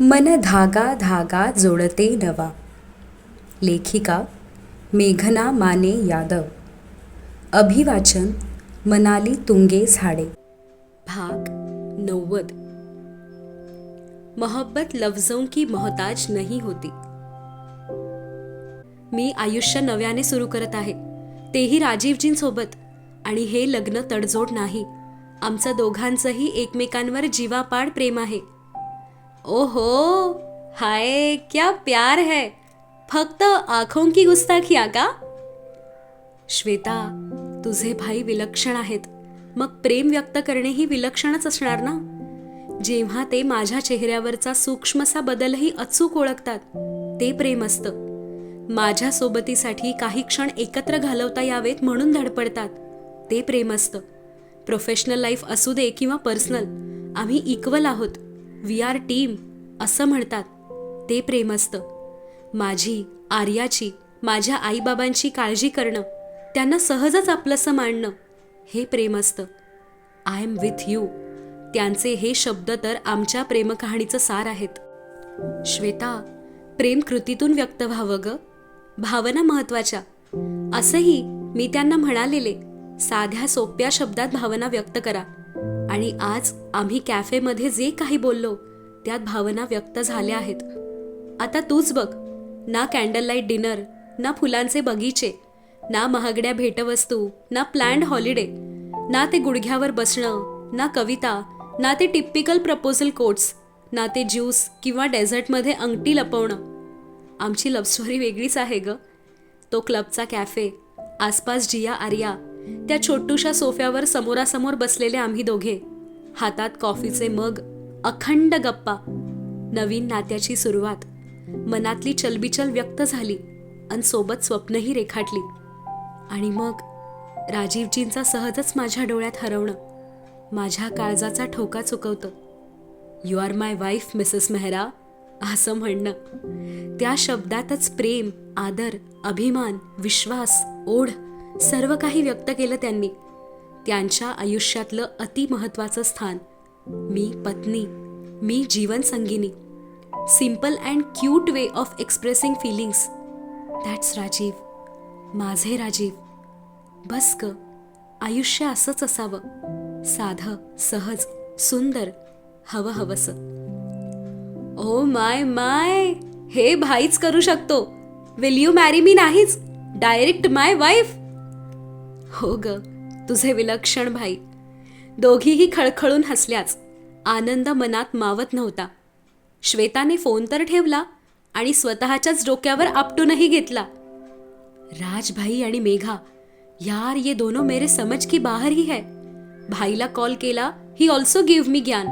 मन धागा धागा जोडते नवा. लेखिका मेघना माने यादव. अभिवाचन मनाली तुंगे झाडे. भाग नव्वद. मोहब्बत लफ्जों की मोहताज नहीं होती. मी आयुष्य नव्याने सुरू करत आहे. तेही राजीवजींसोबत. आणि हे लग्न तडजोड नाही. आमचं दोघांचंही एकमेकांवर जीवापाड प्रेम आहे. ओहो हाय क्या प्यार है। फक्त आखों की गुस्ताखिया का श्वेता तुझे भाई विलक्षण आहेत। मग प्रेम व्यक्त करणेही विलक्षणच असणार ना? जेव्हा ते माझ्या चेहऱ्यावरचा सूक्ष्मसा बदलही अचूक ओळखतात ते प्रेम असतं. माझ्या सोबतीसाठी काही क्षण एकत्र घालवता यावेत म्हणून धडपडतात ते प्रेम असतं. प्रोफेशनल लाईफ असू दे किंवा पर्सनल आम्ही इक्वल आहोत. वी आर टीम असं म्हणतात. ते प्रेम असतं माझी आर्याची माझ्या आईबाबांची काळजी करणं त्यांना सहजच आपलंसं मांडणं हे प्रेम असतं आय एम विथ यू त्यांचे हे शब्द तर आमच्या प्रेमकहाणीचं सार आहेत. श्वेता प्रेम कृतीतून व्यक्त व्हावं ग. भावना महत्त्वाच्या असंही मी त्यांना म्हणालेले. साध्या सोप्या शब्दात भावना व्यक्त करा. आणि आज आम्ही कॅफेमध्ये जे काही बोललो त्यात भावना व्यक्त झाल्या आहेत. आता तूच बघ ना कॅन्डल लाइट डिनर ना फुलांचे बगीचे ना महागड्या भेटवस्तू ना प्लॅन्ड हॉलिडे ना ते गुडघ्यावर बसणं ना कविता ना ते टिपिकल प्रपोजल कोट्स ना ते ज्यूस किंवा डेझर्टमध्ये अंगठी लपवणं. आमची लव्ह स्टोरी वेगळीच आहे ग. तो क्लबचा कॅफे आसपास जिया आर्या त्या छोटूशा सोफ्यावर समोरासमोर बसलेले आम्ही दोघे. हातात कॉफीचे मग अखंड गप्पा. नवीन नात्याची सुरुवात. मनातली चलबिचल व्यक्त झाली आणि सोबत स्वप्नही रेखाटली. आणि मग राजीवजींचा सहजच माझ्या डोळ्यात हरवणं. माझ्या काळजाचा ठोका चुकवतं. You are my wife Mrs Mehra असं म्हणणं. त्या शब्दातच प्रेम आदर अभिमान विश्वास ओढ सर्व काही व्यक्त केलं त्यांनी. त्यांच्या आयुष्यातलं अतिमहत्वाचं स्थान मी पत्नी मी जीवनसंगिनी simple and cute way of expressing feelings that's Rajiv. माझे राजीव. बस ग. आयुष्य असंच असावं. साधं सहज सुंदर हवं हवंसं. ओ माय माय! हे भाईच करू शकतो. विल यू मॅरी मी नाहीच? डायरेक्ट माय वाईफ हो ग तुझे विलक्षण भाई. दोघीही खळखळून हसल्याच. आनंद मनात मावत नव्हता. श्वेताने फोन तर ठेवला आणि स्वतःच्याच डोक्यावर आपटूनही घेतला. राजभाई आणि मेघा यार ये दोनों मेरे समझ की बाहर ही है. भाईला कॉल केला ही ऑल्सो गिव्ह मी ज्ञान.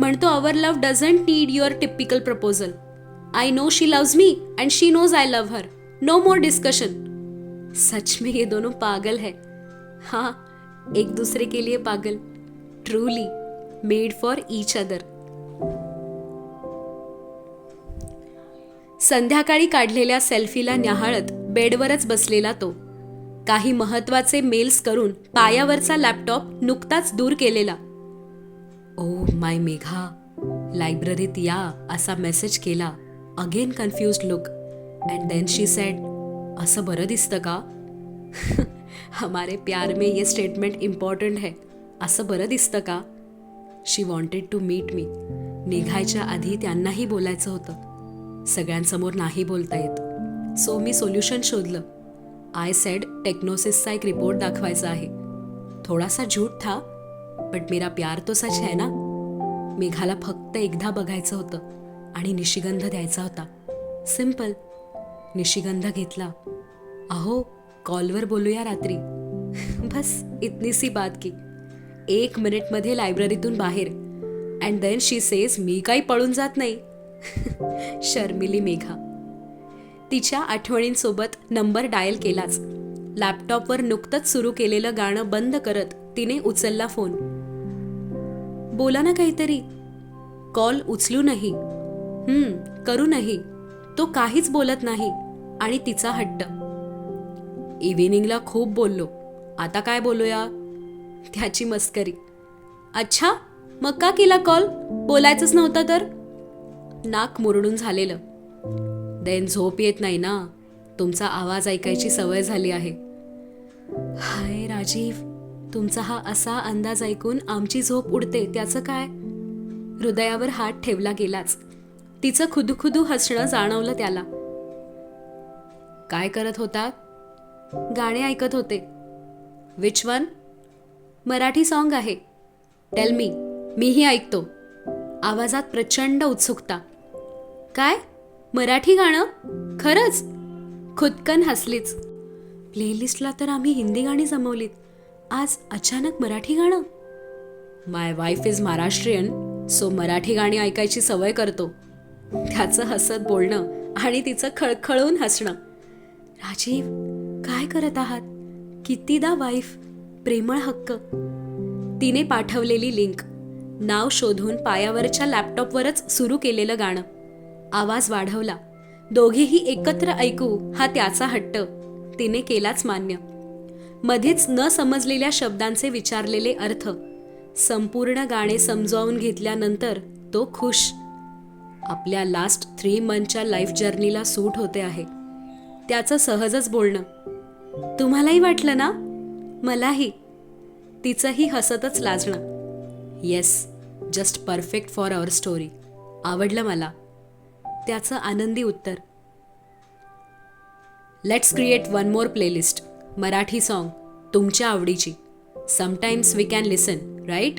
म्हणतो our love doesn't need your typical proposal I know she loves me and she knows I love her no more discussion सच में ये दोनों पागल है. हाँ एक दूसरे के लिए पागल. Truly made for each other संध्याकाळी काढलेल्या सेल्फीला न्याहाळत बेडवरच बसलेला तो. काही महत्त्वाचे मेल्स करून पायावरचा लॅपटॉप नुकताच दूर केलेला. ओ माय मेघा लायब्ररीत या असा मेसेज केला. Again confuse look and then she said असं बरं दिसतं का? हमारे प्यार में ये स्टेटमेंट इम्पॉर्टंट है. असं बरं दिसतं का? She wanted to meet me निघायच्या आधी त्यांनाही बोलायचं होतं. सगळ्यांसमोर नाही बोलता येत. सो मी सोल्युशन शोधलं. आय सेड टेक्नोसिसचा एक रिपोर्ट दाखवायचा आहे. थोडासा झूठ था बट मेरा प्यार तो सच है ना? मेघाला फक्त एकदा बघायचं होतं आणि निशिगंध द्यायचा होता. सिंपल निशिगंध घेतला. अहो कॉलवर बोलूया रात्री. बस इतनी सी बात की. एक मिनिटमध्ये लायब्ररीतून बाहेर. अँड देन शी सेज मी काही पळून जात नाही. शर्मिली मेघा. तिच्या आठवणींसोबत नंबर डायल केलाच. लॅपटॉपवर नुकतंच सुरू केलेलं गाणं बंद करत तिने उचलला फोन बोला ना काहीतरी. कॉल उचलू नाही. हम्म करूनही तो काहीच बोलत नाही. आणि तिचा हट्ट. इव्हिनिंगला खूप बोललो. आता काय बोलूया? त्याची मस्करी. अच्छा मग का केला कॉल बोलायचंच नव्हतं तर? नाक मुरडून झालेलं. देन झोप येत नाही ना? तुमचा आवाज ऐकायची सवय झाली आहे. हाय राजीव तुमचा हा असा अंदाज ऐकून आमची झोप उडते त्याचं काय? हृदयावर हात ठेवला गेलाच. तिचं खुदुखुदू हसणं जाणवलं त्याला. काय करत होता? गाणे ऐकत होते. विच वन मराठी सॉन्ग आहे. टेल मी मीही ऐकतो. आवाजात प्रचंड उत्सुकता. काय? मराठी गाणं? खरंच? खुदकन हसलीच. प्लेलिस्टला तर आम्ही हिंदी गाणी जमवलीत. आज अचानक मराठी गाणं? My wife is Maharashtrian so Marathi गाणी ऐकायची सवय करतो. त्याचं हसत बोलणं आणि तिचं खळखळून हसणं. राजीव काय करत आहात? कितीदा वाईफ प्रेमळ हक्क. तिने पाठवलेली लिंक नाव शोधून पायावरच्या लॅपटॉपवरच सुरू केलेलं गाणं. आवाज वाढवला. दोघेही एकत्र ऐकू हा त्याचा हट्ट. तिने केलाच मान्य. मध्येच न समजलेल्या शब्दांचे विचारलेले अर्थ. संपूर्ण गाणे समजावून घेतल्यानंतर तो खुश. आपल्या लास्ट थ्री मंथच्या लाईफ जर्नीला सूट होते आहे. त्याचं सहजच बोलणं. तुम्हालाही वाटलं ना? मलाही. तिचंही हसतच लाजणं yes just perfect for our story आवडलं मला. त्याचं आनंदी उत्तर. Let's create one more playlist Marathi song तुमच्या आवडीची. Sometimes we can listen right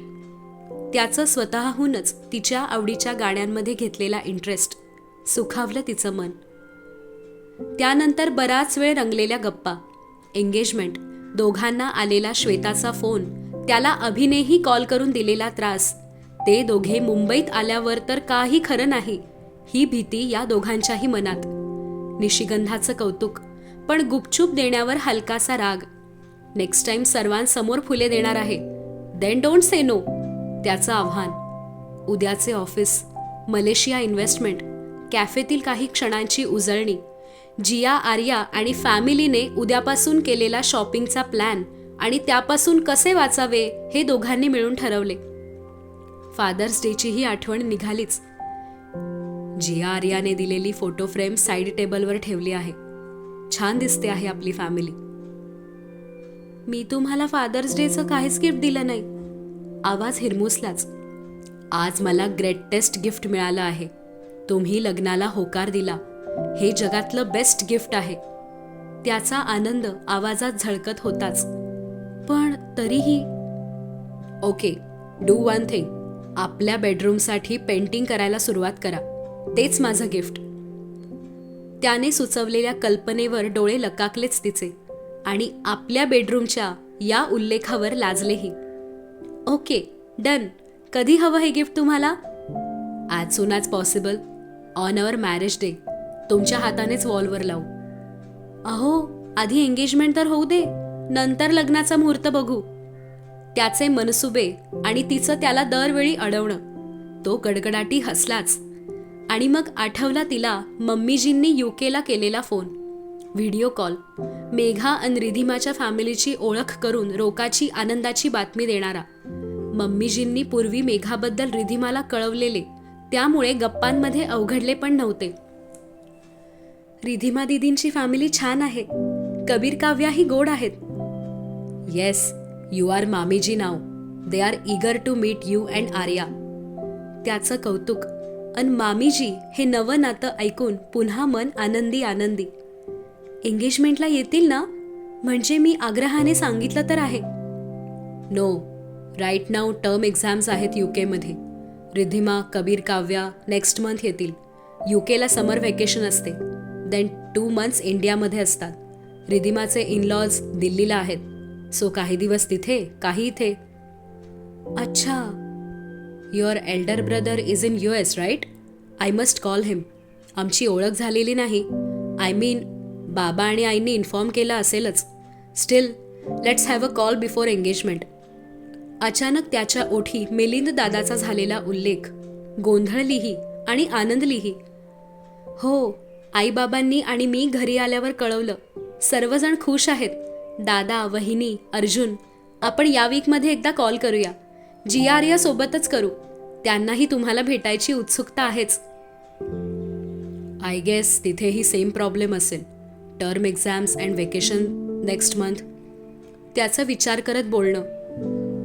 त्याचं स्वतःहूनच तिच्या आवडीच्या गाण्यांमध्ये घेतलेला इंटरेस्ट सुखावलं तिचं मन. त्यानंतर बराच वेळ रंगलेल्या गप्पा. एंगेजमेंट दोघांना आलेला श्वेताचा फोन त्याला अभिनेही कॉल करून दिलेला त्रास. ते दोघे मुंबईत आल्यावर तर काही खरं नाही ही भीती या दोघांच्याही मनात. निशिगंधाचं कौतुक पण गुपचूप देण्यावर हलकासा राग. नेक्स्ट टाइम सर्वांसमोर फुले देणार आहे. देन डोंट से नो त्याचं आव्हान. उद्याचे ऑफिस मलेशिया इन्व्हेस्टमेंट कॅफेतील काही क्षणांची उजळणी. जिया आर्या आणि फॅमिलीने उद्यापासून केलेला शॉपिंगचा प्लॅन आणि त्यापासून कसे वाचावे हे दोघांनी मिळून ठरवले. फादर्स डेची ही आठवण निघालीच. जिया आर्याने दिलेली फोटो फ्रेम साईड टेबलवर ठेवली आहे. छान दिसते आहे आपली फॅमिली. मी तुम्हाला फादर्स डेचं काहीच गिफ्ट दिलं नाही. आवाज हिरमुसलाच. आज मला ग्रेटेस्ट गिफ्ट मिळालं आहे. तुम्ही लग्नाला होकार दिला. हे जगातलं बेस्ट गिफ्ट आहे. त्याचा आनंद आवाजात झळकत होताच. पण तरीही ओके डू वन थिंग आपल्या बेडरूमसाठी पेंटिंग करायला सुरुवात करा. तेच माझं गिफ्ट त्याने सुचवलेल्या कल्पनेवर डोळे लकाकलेच तिचे आणि आपल्या बेडरूमच्या या उल्लेखावर लाजलेही. ओके डन कधी हवं हे गिफ्ट तुम्हाला? As soon as possible on our marriage day तुमच्या हातानेच वॉलवर लावू. अहो आधी एंगेजमेंट तर होऊ दे नंतर लग्नाचा मुहूर्त बघू. त्याचे मनसुबे आणि तिचं त्याला दरवेळी अडवणं. तो गडगडाटी हसलाच. आणि मग आठवला तिला मम्मीजींनी युकेला केलेला फोन. Video call. मेघा आणि रिधिमाच्या फॅमिलीची ओळख करून रोकाची आनंदाची बातमी देणारा. मम्मीजींनी पूर्वी मेघाबद्दल रिधिमाला कळवलेले. त्यामुळे गप्पांमध्ये अवघडले पण नव्हते. रिधिमा दिदींची फॅमिली छान आहे. कबीर काव्याही गोड आहेत. Yes you are mamiji now. They are eager to meet you and Arya त्याचं कौतुक अन मामीजी हे नवं नातं ऐकून पुन्हा मन आनंदी आनंदी. एंगेजमेंटला येतील ना? म्हणजे मी आग्रहाने सांगितलं तर आहे. नो राईट नाव टर्म एक्झाम्स आहेत यू केमध्ये रिधिमा कबीर काव्या नेक्स्ट मंथ येतील. यू केला समर व्हॅकेशन असते. देन टू मंथ्स इंडियामध्ये असतात. रिधिमाचे इनलॉज दिल्लीला आहेत. सो काही दिवस तिथे काही इथे. अच्छा your elder brother is in U S right I must call him आमची ओळख झालेली नाही. आय मीन बाबा आणि आईंनी इन्फॉर्म केलं असेलच. Still let's have a call before engagement अचानक त्याच्या ओठी मिलिंद दादाचा झालेला उल्लेख गोंधळलीही आणि आनंदलीही. हो आईबाबांनी आणि मी घरी आल्यावर कळवलं. सर्वजण खुश आहेत. दादा वहिनी अर्जुन आपण या वीकमध्ये एकदा कॉल करूया. जी आर या सोबतच करू. त्यांनाही तुम्हाला भेटायची उत्सुकता आहेच. आय गेस तिथेही सेम प्रॉब्लेम असेल. Term exams and vacation next month त्याचा विचार करत बोलणं.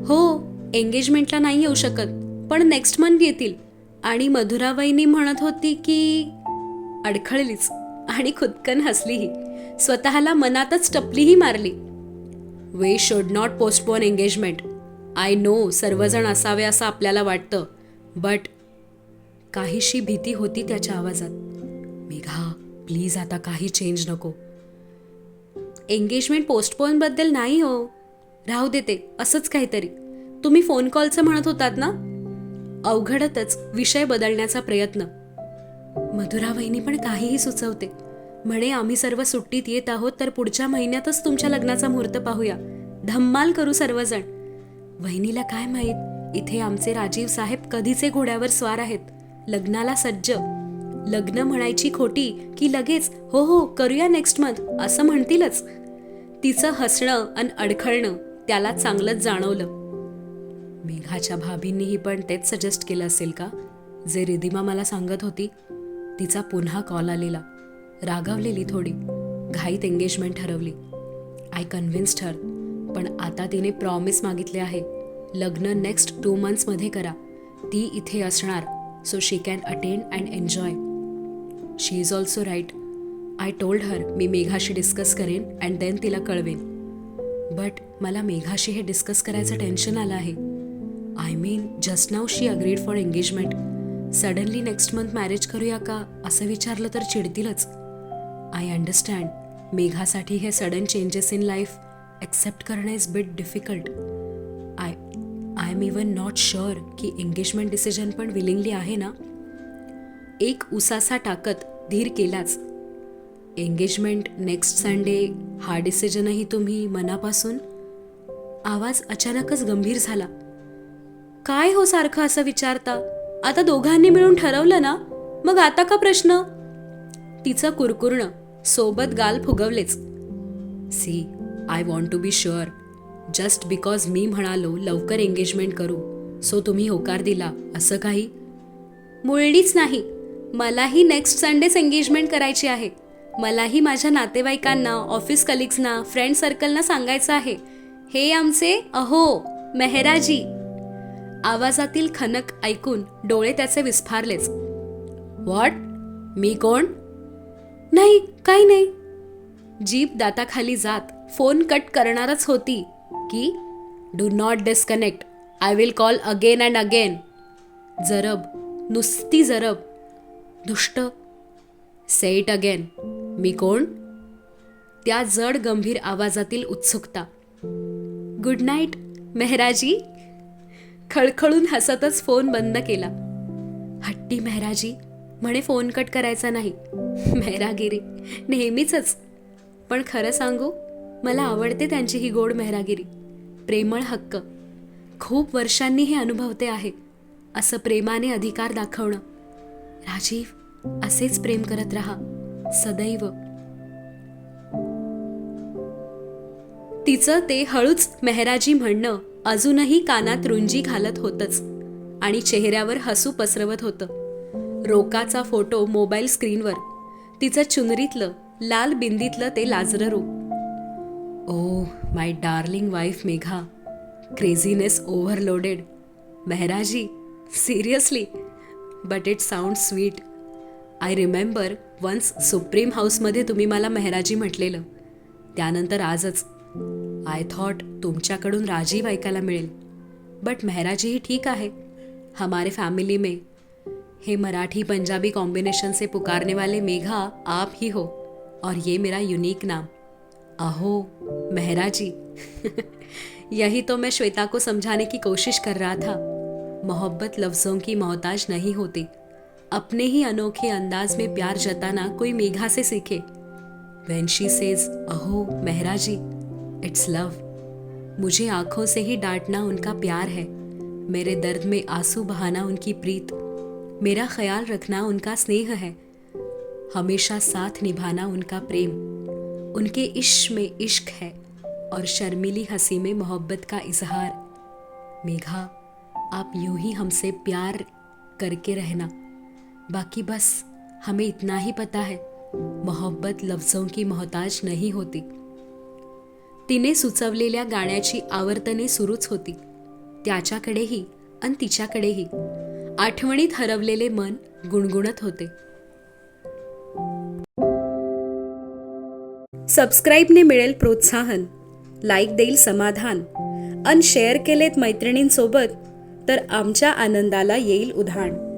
हो एंगेजमेंटला नाही येऊ शकत पण नेक्स्ट मंथ येतील. आणि मधुराबाईंनी म्हणत होती की अडखळलीच आणि खुदकन हसलीही. स्वतःला मनातच टपलीही मारली. We should not postpone engagement I know सर्वजण असावे असं आपल्याला वाटतं. बट काहीशी भीती होती त्याच्या आवाजात. मेघा प्लीज आता काही चेंज नको. एंगेजमेंट पोस्टपोनबद्दल नाही हो. राहू देते असंच काहीतरी. तुम्ही फोन कॉलचं म्हणत होतात ना? अवघडतच विषय बदलण्याचा प्रयत्न. मधुरा वहिनी पण काहीही सुचवते. म्हणे आम्ही सर्व सुट्टीत येत आहोत तर पुढच्या महिन्यातच तुमच्या लग्नाचा मुहूर्त पाहूया. धम्माल करू सर्वजण. वहिनीला काय माहीत? इथे आमचे राजीव साहेब कधीचे घोड्यावर स्वार आहेत? लग्नाला सज्ज. लग्न म्हणायची खोटी की लगेच हो हो करूया नेक्स्ट मंथ असं म्हणतीलच. तिचं हसणं आणि अडखळणं त्याला चांगलंच जाणवलं. मेघाच्या भाभींनीही पण तेच सजेस्ट केलं असेल का? जे रिदिमा मला सांगत होती तिचा पुन्हा कॉल आलेला. रागावलेली थोडी. घाईत एंगेजमेंट ठरवली. आय कन्व्हिन्स्ड हर पण आता तिने प्रॉमिस मागितले आहे. लग्न नेक्स्ट टू मंथ्समध्ये करा. ती इथे असणार. So she can attend and enjoy she is also right I told her मी मेघाशी डिस्कस करेन अँड देन तिला कळवेन. बट मला मेघाशी हे डिस्कस करायचं टेन्शन आलं आहे. I mean just now she agreed for engagement suddenly next month marriage करूया का? असं विचारलं तर चिडतीलच. आय अंडरस्टँड मेघासाठी हे sudden changes in life accept करणं is bit difficult I I am even not sure की एंगेजमेंट डिसिजन पण विलिंगली आहे ना? एक उसासा टाकत धीर केलाच. एंगेजमेंट नेक्स्ट संडे हा डिसिजनही तुम्ही मनापासून? आवाज अचानकच गंभीर झाला. काय हो सारखं असं विचारता? आता दोघांनी मिळून ठरवलं ना मग आता का प्रश्न? तिचं कुरकुरणं सोबत गाल फुगवलेच. See I want to be sure just because मी म्हणालो लवकर एंगेजमेंट करू. सो तुम्ही होकार दिला असं काही? मुळणीच नाही. मलाही नेक्स्ट संडेच एंगेजमेंट करायची आहे. मलाही माझ्या नातेवाईकांना ऑफिस कलिग्सना फ्रेंड सर्कलना सांगायचं आहे. हे आमचे अहो मेहराजी. आवाजातील खनक ऐकून डोळे त्याचे विस्फारलेच. व्हॉट मी कोण? नाही काही नाही. जीप दाताखाली जात फोन कट करणारच होती की do not disconnect I will call again and again. जरब नुसती जरब. दुष्ट. से इट अगेन. मी कोण? त्या जड गंभीर आवाजातील उत्सुकता. Good night Mehraji. खळखळून हसतच फोन बंद केला. हट्टी मेहराजी म्हणे फोन कट करायचा नाही. मेहरागिरी नेहमीचच. पण खरं सांगू मला आवडते त्यांची ही गोड मेहरागिरी. प्रेमळ हक्क. खूप वर्षांनी हे अनुभवते आहे. असं प्रेमाने अधिकार दाखवणं. राजीव असेच प्रेम करत राहा. सदैव. तिचं ते हळूच मेहराजी म्हणणं अजूनही कानात रुंजी घालत होतच आणि चेहऱ्यावर हसू पसरवत होतं. रोकाचा फोटो मोबाईल स्क्रीनवर. तिचं चुनरीतलं लाल बिंदीतलं ते लाजरं रूप. ओ my darling wife Megha. Craziness overloaded. Mehraji seriously. But it sound sweet. I remember once supreme हाऊसमध्ये तुम्ही मला मेहराजी म्हटलेलं. त्यानंतर आजच. आय थॉट तुमच्याकडून राजीव ऐकायला मिळेल. बट मेहराजीही ठीक आहे. हमारे फैमिली में हे मराठी पंजाबी कॉम्बिनेशन से पुकारने वाले मेघा आप ही हो. और ये मेरा यूनिक नाम. अहो, मेहराजी. यही तो मैं श्वेता को समझाने की कोशिश कर रहा था. मोहब्बत लफ्ज़ों की मोहताज नहीं होती. अपने ही अनोखे अंदाज में प्यार जताना कोई मेघा से सीखे. वेन शी सेज अहो, मेहराजी इट्स लव मुझे आँखों से ही डांटना उनका प्यार है। मेरे दर्द में आँसू बहाना उनकी प्रीत। मेरा ख्याल रखना उनका स्नेह है। हमेशा साथ निभाना उनका प्रेम। उनके इश्क में इश्क है और शर्मीली हँसी में मोहब्बत का इजहार। मेघा, आप यूँ ही हमसे प्यार करके रहना। बाकी बस, हमें इतना ही पता है। मोहब्बत लफ्जों की मोहताज नहीं होती। तिने सुचवलेल्या गाण्याची आवर्तने सुरूच होती. त्याच्याकडेही आणि तिच्याकडेही आठवणीत हरवलेले मन गुणगुणत होते. सबस्क्राईबने मिळेल प्रोत्साहन लाईक देईल समाधान अन शेअर केलेत मैत्रिणींसोबत तर आमच्या आनंदाला येईल उधाण.